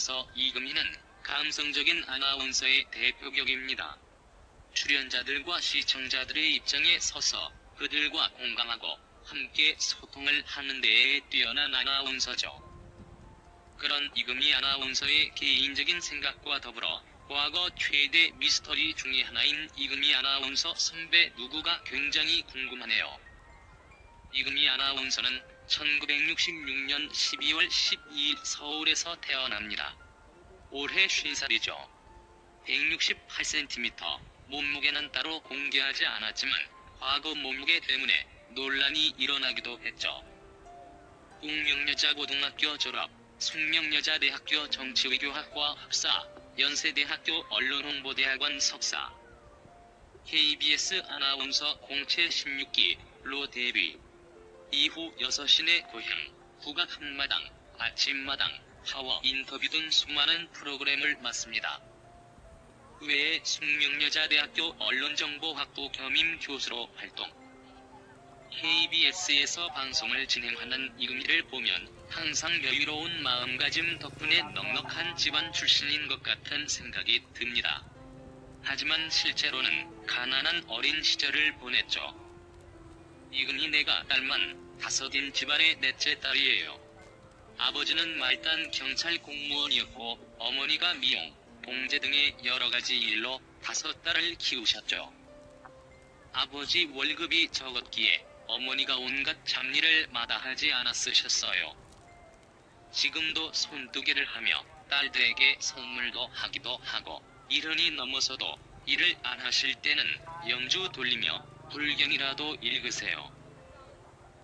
아나운서 이금희는 감성적인 아나운서의 대표격입니다. 출연자들과 시청자들의 입장에 서서 그들과 공감하고 함께 소통을 하는 데에 뛰어난 아나운서죠. 그런 이금희 아나운서의 개인적인 생각과 더불어 과거 최대 미스터리 중의 하나인 이금희 아나운서 선배 누구가 굉장히 궁금하네요. 이금희 아나운서는 1966년 12월 12일 서울에서 태어납니다. 올해 50살이죠. 168cm, 몸무게는 따로 공개하지 않았지만 과거 몸무게 때문에 논란이 일어나기도 했죠. 웅명여자고등학교 졸업, 숙명여자대학교 정치외교학과 학사, 연세대학교 언론홍보대학원 석사, KBS 아나운서 공채 16기 로 데뷔. 이후 6시내 고향, 국악 한마당, 아침마당, 파워 인터뷰 등 수많은 프로그램을 맡습니다. 그 외에 숙명여자대학교 언론정보학부 겸임 교수로 활동. KBS에서 방송을 진행하는 이금희를 보면 항상 여유로운 마음가짐 덕분에 넉넉한 집안 출신인 것 같은 생각이 듭니다. 하지만 실제로는 가난한 어린 시절을 보냈죠. 이금희 내가 딸만 다섯인 집안의 넷째 딸이에요. 아버지는 말단 경찰 공무원이었고 어머니가 미용, 봉제 등의 여러 가지 일로 다섯 딸을 키우셨죠. 아버지 월급이 적었기에 어머니가 온갖 잡일을 마다하지 않았으셨어요. 지금도 손두개를 하며 딸들에게 선물도 하기도 하고 이른이 넘어서도 일을 안 하실 때는 영주 돌리며 불경이라도 읽으세요.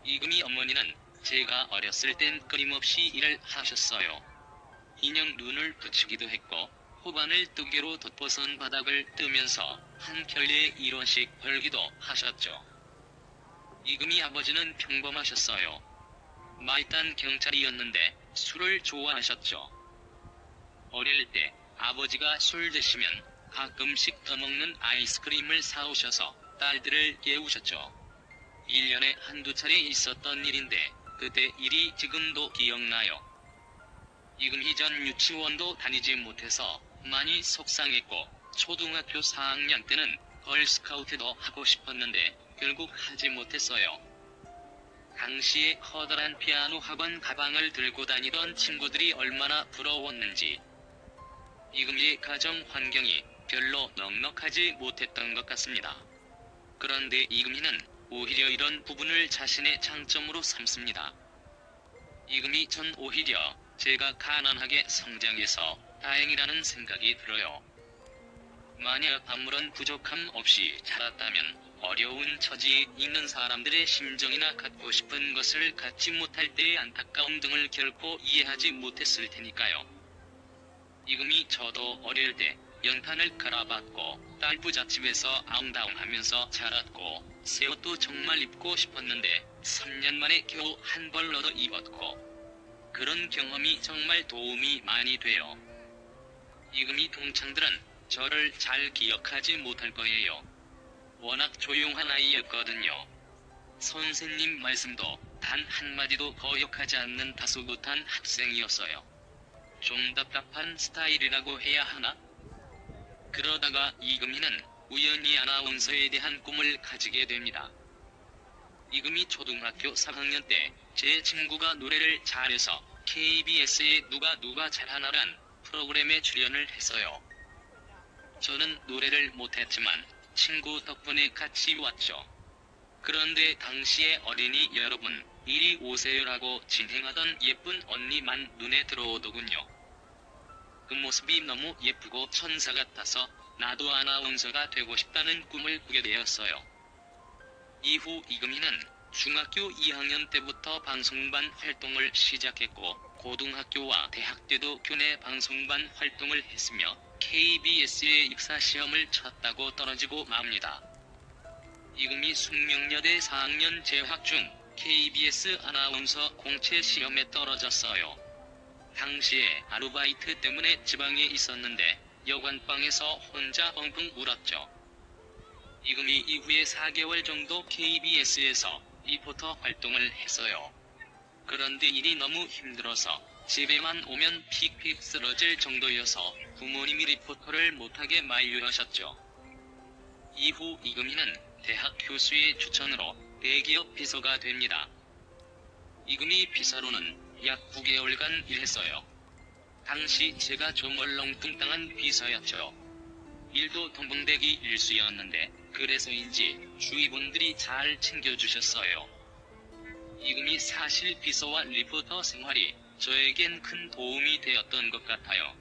이금희 어머니는 제가 어렸을 땐 끊임없이 일을 하셨어요. 인형 눈을 붙이기도 했고 호반을 두 개로 덮어선 바닥을 뜨면서 한 켤레에 1원씩 벌기도 하셨죠. 이금희 아버지는 평범하셨어요. 말단 경찰이었는데 술을 좋아하셨죠. 어릴 때 아버지가 술 드시면 가끔씩 떠먹는 아이스크림을 사오셔서 딸들을 깨우셨죠. 1년에 한두 차례 있었던 일인데 그때 일이 지금도 기억나요. 이금희 전 유치원도 다니지 못해서 많이 속상했고 초등학교 4학년 때는 걸스카우트도 하고 싶었는데 결국 하지 못했어요. 당시에 커다란 피아노 학원 가방을 들고 다니던 친구들이 얼마나 부러웠는지. 이금희의 가정 환경이 별로 넉넉하지 못했던 것 같습니다. 그런데 이금희는 오히려 이런 부분을 자신의 장점으로 삼습니다. 이금희 전 오히려 제가 가난하게 성장해서 다행이라는 생각이 들어요. 만약 아무런 부족함 없이 자랐다면 어려운 처지에 있는 사람들의 심정이나 갖고 싶은 것을 갖지 못할 때의 안타까움 등을 결코 이해하지 못했을 테니까요. 이금희 저도 어릴 때 연탄을 갈아봤고 딸 부잣집에서 아웅다웅하면서 자랐고 새 옷도 정말 입고 싶었는데 3년 만에 겨우 한 벌 얻어 입었고 그런 경험이 정말 도움이 많이 돼요. 이금희 동창들은 저를 잘 기억하지 못할 거예요. 워낙 조용한 아이였거든요. 선생님 말씀도 단 한마디도 거역하지 않는 다소곳한 학생이었어요. 좀 답답한 스타일이라고 해야 하나? 그러다가 이금희는 우연히 아나운서에 대한 꿈을 가지게 됩니다. 이금희 초등학교 4학년 때 제 친구가 노래를 잘해서 KBS에 누가 누가 잘하나란 프로그램에 출연을 했어요. 저는 노래를 못했지만 친구 덕분에 같이 왔죠. 그런데 당시에 어린이 여러분, 이리 오세요라고 진행하던 예쁜 언니만 눈에 들어오더군요. 그 모습이 너무 예쁘고 천사 같아서 나도 아나운서가 되고 싶다는 꿈을 꾸게 되었어요. 이후 이금희는 중학교 2학년 때부터 방송반 활동을 시작했고 고등학교와 대학 때도 교내 방송반 활동을 했으며 KBS에 입사 시험을 쳤다고 떨어지고 맙니다. 이금희 숙명여대 4학년 재학 중 KBS 아나운서 공채 시험에 떨어졌어요. 당시에 아르바이트 때문에 지방에 있었는데 여관방에서 혼자 엉엉 울었죠. 이금희 이후에 4개월 정도 KBS에서 리포터 활동을 했어요. 그런데 일이 너무 힘들어서 집에만 오면 픽픽 쓰러질 정도여서 부모님이 리포터를 못하게 만류하셨죠. 이후 이금희는 대학 교수의 추천으로 대기업 비서가 됩니다. 이금희 비서로는 약 9개월간 일했어요. 당시 제가 좀 얼렁뚱땅한 비서였죠. 일도 덤벙대기 일수였는데 그래서인지 주위 분들이 잘 챙겨주셨어요. 이금희 사실 비서와 리포터 생활이 저에겐 큰 도움이 되었던 것 같아요.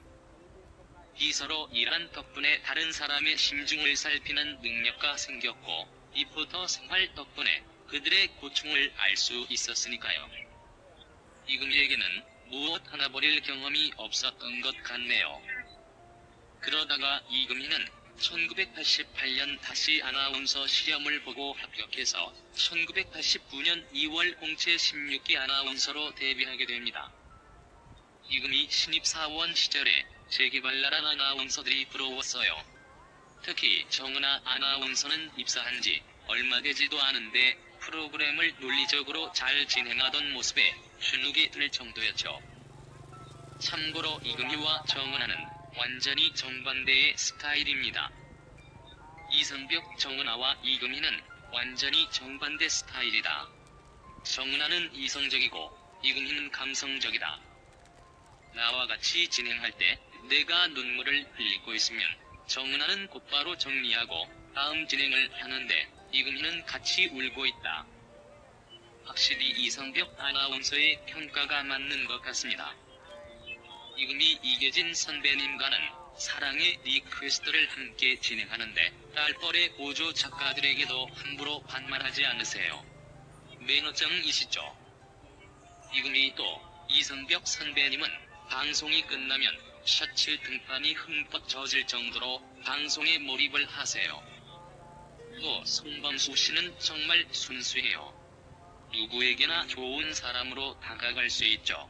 비서로 일한 덕분에 다른 사람의 심중을 살피는 능력가 생겼고, 리포터 생활 덕분에 그들의 고충을 알 수 있었으니까요. 이금희에게는 무엇 하나 버릴 경험이 없었던 것 같네요. 그러다가 이금희는 1988년 다시 아나운서 시험을 보고 합격해서 1989년 2월 공채 16기 아나운서로 데뷔하게 됩니다. 이금희 신입사원 시절에 재개발나라 아나운서들이 부러웠어요. 특히 정은아 아나운서는 입사한 지 얼마 되지도 않은데 프로그램을 논리적으로 잘 진행하던 모습에 주눅이 들 정도였죠. 참고로 이금희와 정은아는 완전히 정반대의 스타일입니다. 이성벽 정은아와 이금희는 완전히 정반대 스타일이다. 정은아는 이성적이고 이금희는 감성적이다. 나와 같이 진행할 때 내가 눈물을 흘리고 있으면 정은아는 곧바로 정리하고 다음 진행을 하는데 이금희는 같이 울고 있다. 확실히 이성벽 아나운서의 평가가 맞는 것 같습니다. 이금희 이계진 선배님과는 사랑의 리퀘스트를 함께 진행하는데 딸뻘의 고조 작가들에게도 함부로 반말하지 않으세요. 매너정이시죠? 이금희 또 이성벽 선배님은 방송이 끝나면 셔츠 등판이 흠뻑 젖을 정도로 방송에 몰입을 하세요. 또 송범수 씨는 정말 순수해요. 누구에게나 좋은 사람으로 다가갈 수 있죠.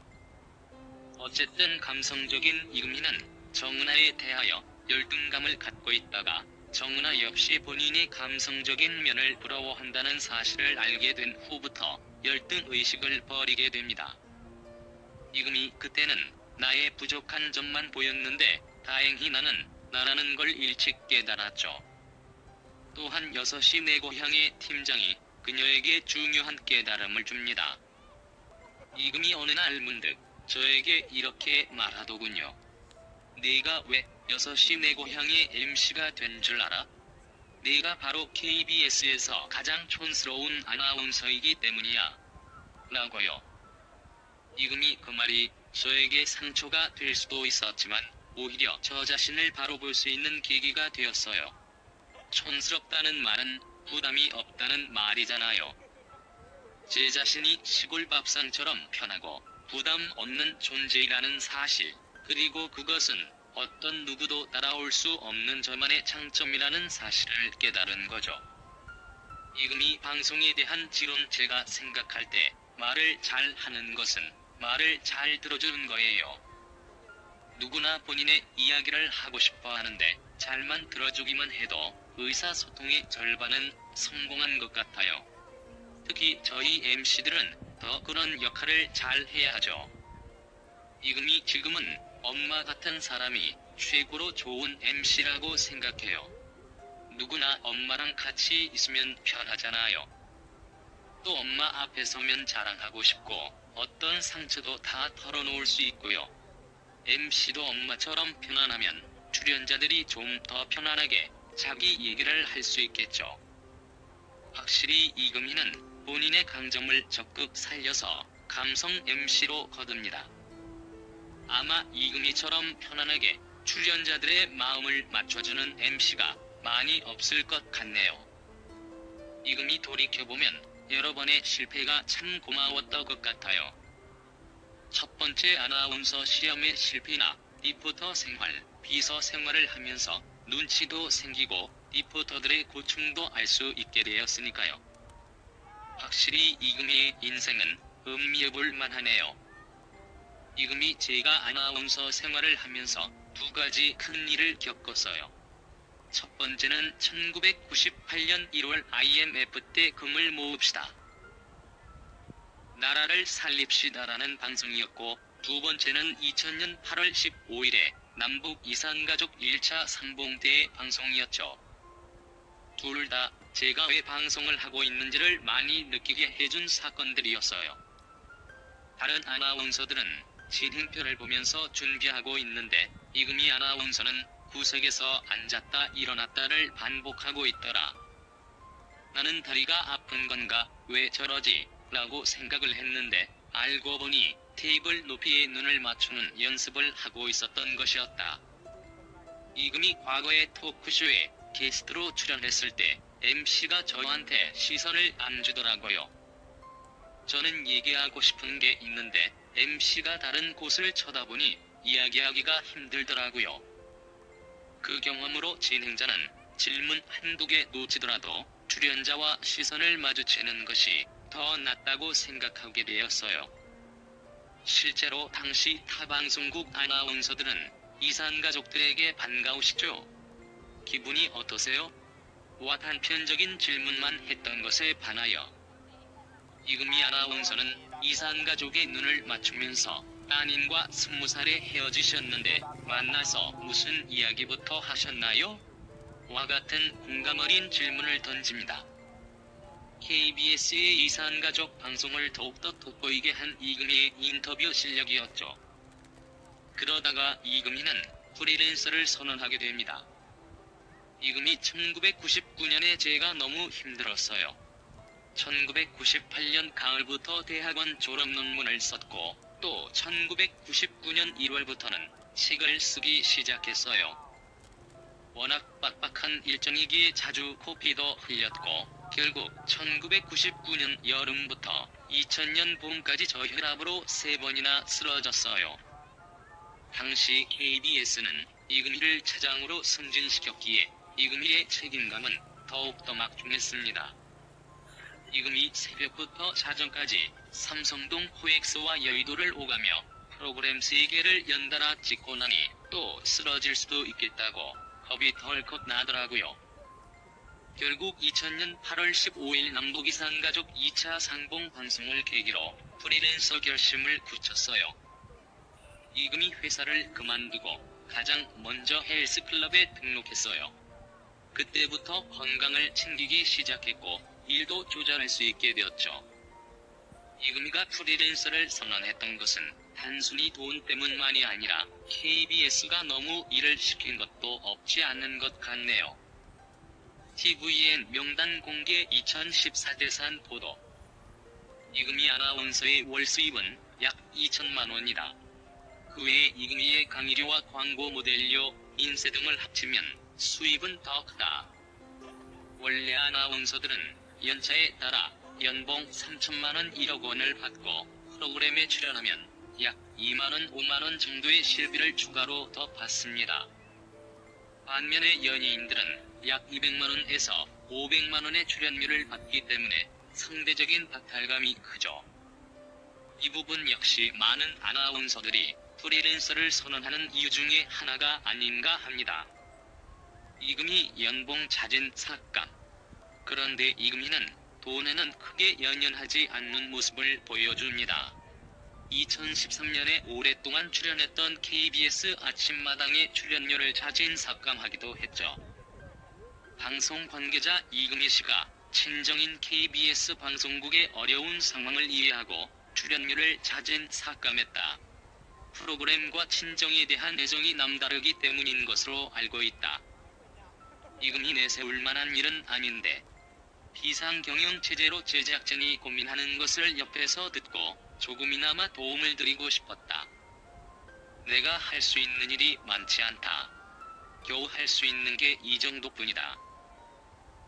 어쨌든 감성적인 이금희는 정은아에 대하여 열등감을 갖고 있다가 정은아 역시 본인의 감성적인 면을 부러워한다는 사실을 알게 된 후부터 열등 의식을 버리게 됩니다. 이금희 그때는 나의 부족한 점만 보였는데 다행히 나는 나라는 걸 일찍 깨달았죠. 또한 6시 내 고향의 팀장이 그녀에게 중요한 깨달음을 줍니다. 이금이 어느 날 문득 저에게 이렇게 말하더군요. 네가 왜 6시 내 고향의 MC가 된 줄 알아? 네가 바로 KBS에서 가장 촌스러운 아나운서이기 때문이야. 라고요. 이금이 그 말이 저에게 상처가 될 수도 있었지만 오히려 저 자신을 바로 볼 수 있는 계기가 되었어요. 촌스럽다는 말은 부담이 없다는 말이잖아요. 제 자신이 시골 밥상처럼 편하고 부담 없는 존재이라는 사실, 그리고 그것은 어떤 누구도 따라올 수 없는 저만의 장점이라는 사실을 깨달은 거죠. 이금이 방송에 대한 지론 제가 생각할 때 말을 잘 하는 것은 말을 잘 들어주는 거예요. 누구나 본인의 이야기를 하고 싶어 하는데 잘만 들어주기만 해도 의사소통의 절반은 성공한 것 같아요. 특히 저희 MC들은 더 그런 역할을 잘 해야 하죠. 이금이 지금은 엄마 같은 사람이 최고로 좋은 MC라고 생각해요. 누구나 엄마랑 같이 있으면 편하잖아요. 또 엄마 앞에 서면 자랑하고 싶고 어떤 상처도 다 털어놓을 수 있고요. MC도 엄마처럼 편안하면 출연자들이 좀 더 편안하게 자기 얘기를 할 수 있겠죠. 확실히 이금희는 본인의 강점을 적극 살려서 감성 MC로 거둡니다. 아마 이금희처럼 편안하게 출연자들의 마음을 맞춰주는 MC가 많이 없을 것 같네요. 이금희 돌이켜보면 여러 번의 실패가 참 고마웠던 것 같아요. 첫 번째 아나운서 시험의 실패나 리포터 생활, 비서 생활을 하면서 눈치도 생기고 리포터들의 고충도 알 수 있게 되었으니까요. 확실히 이금희의 인생은 음미해볼 만하네요. 이금희 제가 아나운서 생활을 하면서 두 가지 큰 일을 겪었어요. 첫 번째는 1998년 1월 IMF 때 금을 모읍시다. 나라를 살립시다라는 방송이었고 두 번째는 2000년 8월 15일에 남북 이산가족 1차 상봉대 방송이었죠. 둘 다 제가 왜 방송을 하고 있는지를 많이 느끼게 해준 사건들이었어요. 다른 아나운서들은 진행표를 보면서 준비하고 있는데 이금희 아나운서는 구석에서 앉았다 일어났다를 반복하고 있더라. 나는 다리가 아픈 건가 왜 저러지 라고 생각을 했는데 알고 보니 테이블 높이에 눈을 맞추는 연습을 하고 있었던 것이었다. 이금희 과거의 토크쇼에 게스트로 출연했을 때 MC가 저한테 시선을 안 주더라고요. 저는 얘기하고 싶은 게 있는데 MC가 다른 곳을 쳐다보니 이야기하기가 힘들더라고요. 그 경험으로 진행자는 질문 한두 개 놓치더라도 출연자와 시선을 마주치는 것이 더 낫다고 생각하게 되었어요. 실제로 당시 타 방송국 아나운서들은 이산 가족들에게 반가우시죠? 기분이 어떠세요? 와 단편적인 질문만 했던 것에 반하여 이금희 아나운서는 이산 가족의 눈을 맞추면서 따님과 스무 살에 헤어지셨는데 만나서 무슨 이야기부터 하셨나요? 와 같은 공감 어린 질문을 던집니다. KBS의 이산 가족 방송을 더욱더 돋보이게 한 이금희의 인터뷰 실력이었죠. 그러다가 이금희는 프리랜서를 선언하게 됩니다. 이금희 1999년에 제가 너무 힘들었어요. 1998년 가을부터 대학원 졸업 논문을 썼고 또 1999년 1월부터는 책을 쓰기 시작했어요. 워낙 빡빡한 일정이기에 자주 코피도 흘렸고 결국 1999년 여름부터 2000년 봄까지 저혈압으로 세 번이나 쓰러졌어요. 당시 KBS는 이금희를 차장으로 승진시켰기에 이금희의 책임감은 더욱더 막중했습니다. 이금희 새벽부터 자정까지 삼성동 코엑스와 여의도를 오가며 프로그램 3개를 연달아 찍고 나니 또 쓰러질 수도 있겠다고 겁이 덜컥 나더라고요. 결국 2000년 8월 15일 남북이산가족 2차 상봉 방송을 계기로 프리랜서 결심을 굳혔어요. 이금희 회사를 그만두고 가장 먼저 헬스클럽에 등록했어요. 그때부터 건강을 챙기기 시작했고 일도 조절할 수 있게 되었죠. 이금희가 프리랜서를 선언했던 것은 단순히 돈 때문만이 아니라 KBS가 너무 일을 시킨 것도 없지 않은 것 같네요. TVN 명단 공개 2014 대산 보도 이금희 아나운서의 월 수입은 약 2천만 원이다. 그 외에 이금희의 강의료와 광고 모델료, 인쇄 등을 합치면 수입은 더 크다. 원래 아나운서들은 연차에 따라 연봉 3천만원 1억 원을 받고 프로그램에 출연하면 약 2만원 5만원 정도의 실비를 추가로 더 받습니다. 반면에 연예인들은 약 200만원에서 500만원의 출연료를 받기 때문에 상대적인 박탈감이 크죠. 이 부분 역시 많은 아나운서들이 프리랜서를 선언하는 이유 중에 하나가 아닌가 합니다. 이금희 연봉 자진 삭감. 그런데 이금희는 돈에는 크게 연연하지 않는 모습을 보여줍니다. 2013년에 오랫동안 출연했던 KBS 아침마당에 출연료를 자진 삭감하기도 했죠. 방송 관계자 이금희 씨가 친정인 KBS 방송국의 어려운 상황을 이해하고 출연료를 자진 삭감했다. 프로그램과 친정에 대한 애정이 남다르기 때문인 것으로 알고 있다. 이금희 내세울 만한 일은 아닌데 비상경영 체제로 제작진이 고민하는 것을 옆에서 듣고 조금이나마 도움을 드리고 싶었다. 내가 할 수 있는 일이 많지 않다. 겨우 할 수 있는 게 이 정도뿐이다.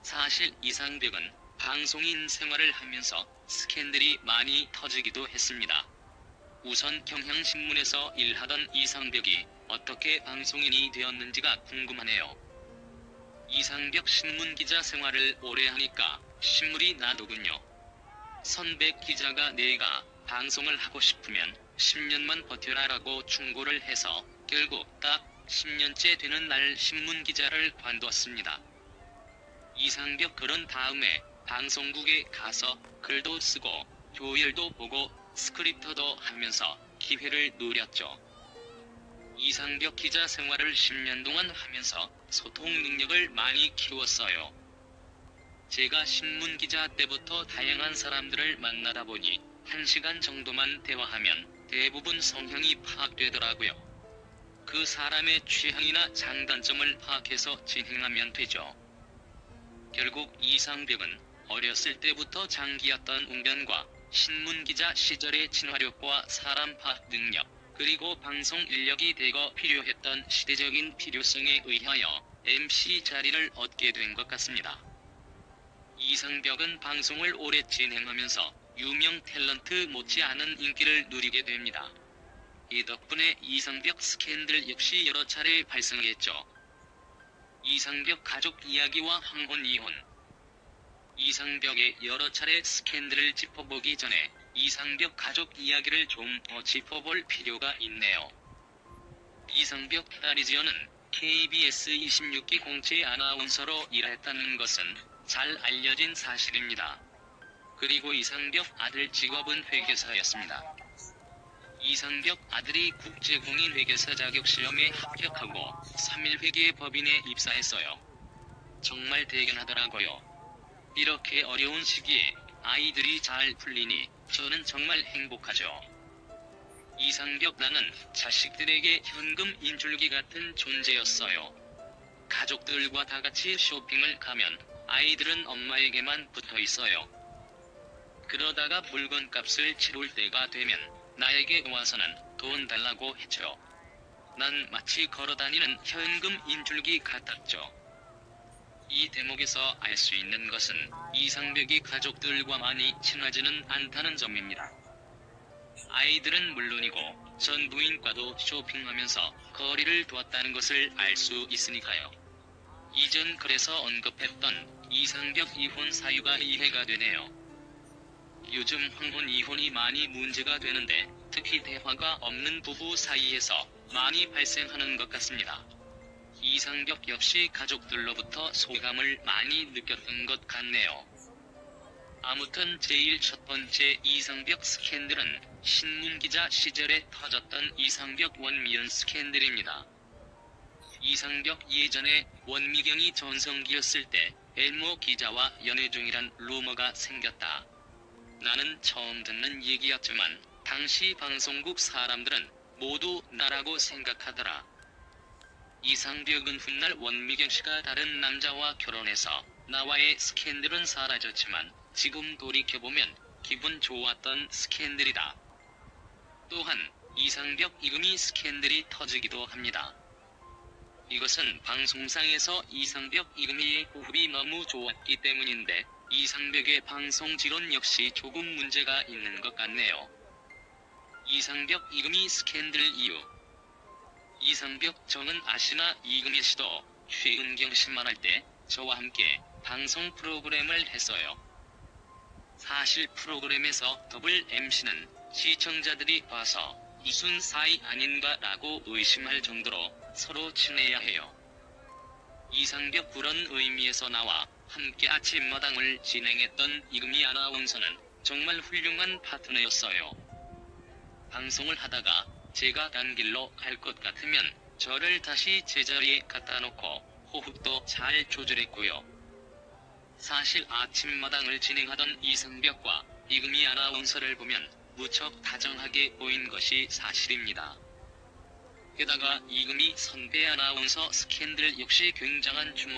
사실 이상벽은 방송인 생활을 하면서 스캔들이 많이 터지기도 했습니다. 우선 경향신문에서 일하던 이상벽이 어떻게 방송인이 되었는지가 궁금하네요. 이상벽 신문 기자 생활을 오래 하니까 신물이 나더군요. 선배 기자가 내가 방송을 하고 싶으면 10년만 버텨라라고 충고를 해서 결국 딱 10년째 되는 날 신문 기자를 관뒀습니다. 이상벽 그런 다음에 방송국에 가서 글도 쓰고 조율도 보고 스크립터도 하면서 기회를 노렸죠. 이상벽 기자 생활을 10년 동안 하면서 소통 능력을 많이 키웠어요. 제가 신문 기자 때부터 다양한 사람들을 만나다 보니 1시간 정도만 대화하면 대부분 성향이 파악되더라고요. 그 사람의 취향이나 장단점을 파악해서 진행하면 되죠. 결국 이상벽은 어렸을 때부터 장기였던 웅변과 신문 기자 시절의 진화력과 사람 파악 능력, 그리고 방송 인력이 대거 필요했던 시대적인 필요성에 의하여 MC 자리를 얻게 된 것 같습니다. 이상벽은 방송을 오래 진행하면서 유명 탤런트 못지않은 인기를 누리게 됩니다. 이 덕분에 이상벽 스캔들 역시 여러 차례 발생했죠. 이상벽 가족 이야기와 황혼 이혼. 이상벽의 여러 차례 스캔들을 짚어보기 전에 이상벽 가족 이야기를 좀 더 짚어볼 필요가 있네요. 이상벽 페다리지어는 KBS 26기 공채 아나운서로 일했다는 것은 잘 알려진 사실입니다. 그리고 이상벽 아들 직업은 회계사였습니다. 이상벽 아들이 국제공인회계사 자격시험에 합격하고 3일 회계 법인에 입사했어요. 정말 대견하더라고요. 이렇게 어려운 시기에 아이들이 잘 풀리니 저는 정말 행복하죠. 이상벽 나는 자식들에게 현금 인줄기 같은 존재였어요. 가족들과 다 같이 쇼핑을 가면 아이들은 엄마에게만 붙어 있어요. 그러다가 물건 값을 치룰 때가 되면 나에게 와서는 돈 달라고 했죠. 난 마치 걸어다니는 현금 인줄기 같았죠. 이 대목에서 알 수 있는 것은 이상벽이 가족들과 많이 친하지는 않다는 점입니다. 아이들은 물론이고 전 부인과도 쇼핑하면서 거리를 두었다는 것을 알 수 있으니까요. 이전 그래서 언급했던 이상벽 이혼 사유가 이해가 되네요. 요즘 황혼 이혼이 많이 문제가 되는데 특히 대화가 없는 부부 사이에서 많이 발생하는 것 같습니다. 이상벽 역시 가족들로부터 소감을 많이 느꼈던 것 같네요. 아무튼 제일 첫 번째 이상벽 스캔들은 신문기자 시절에 터졌던 이상벽 원미연 스캔들입니다. 이상벽 예전에 원미경이 전성기였을 때 엘모 기자와 연애 중이란 루머가 생겼다. 나는 처음 듣는 얘기였지만 당시 방송국 사람들은 모두 나라고 생각하더라. 이상벽은 훗날 원미경 씨가 다른 남자와 결혼해서 나와의 스캔들은 사라졌지만 지금 돌이켜보면 기분 좋았던 스캔들이다. 또한 이상벽 이금희 스캔들이 터지기도 합니다. 이것은 방송상에서 이상벽 이금희의 호흡이 너무 좋았기 때문인데 이상벽의 방송 지론 역시 조금 문제가 있는 것 같네요. 이상벽 이금희 스캔들 이유 이상벽 저는 아시나 이금희 씨도 최은경 씨만 할 때 저와 함께 방송 프로그램을 했어요. 사실 프로그램에서 더블 MC는 시청자들이 봐서 무슨 사이 아닌가라고 의심할 정도로 서로 친해야 해요. 이상벽 그런 의미에서 나와 함께 아침마당을 진행했던 이금희 아나운서는 정말 훌륭한 파트너였어요. 방송을 하다가 제가 간 길로 갈 것 같으면 저를 다시 제자리에 갖다 놓고 호흡도 잘 조절했고요. 사실 아침마당을 진행하던 이상벽과 이금희 아나운서를 보면 무척 다정하게 보인 것이 사실입니다. 게다가 이금희 선배 아나운서 스캔들 역시 굉장한 주목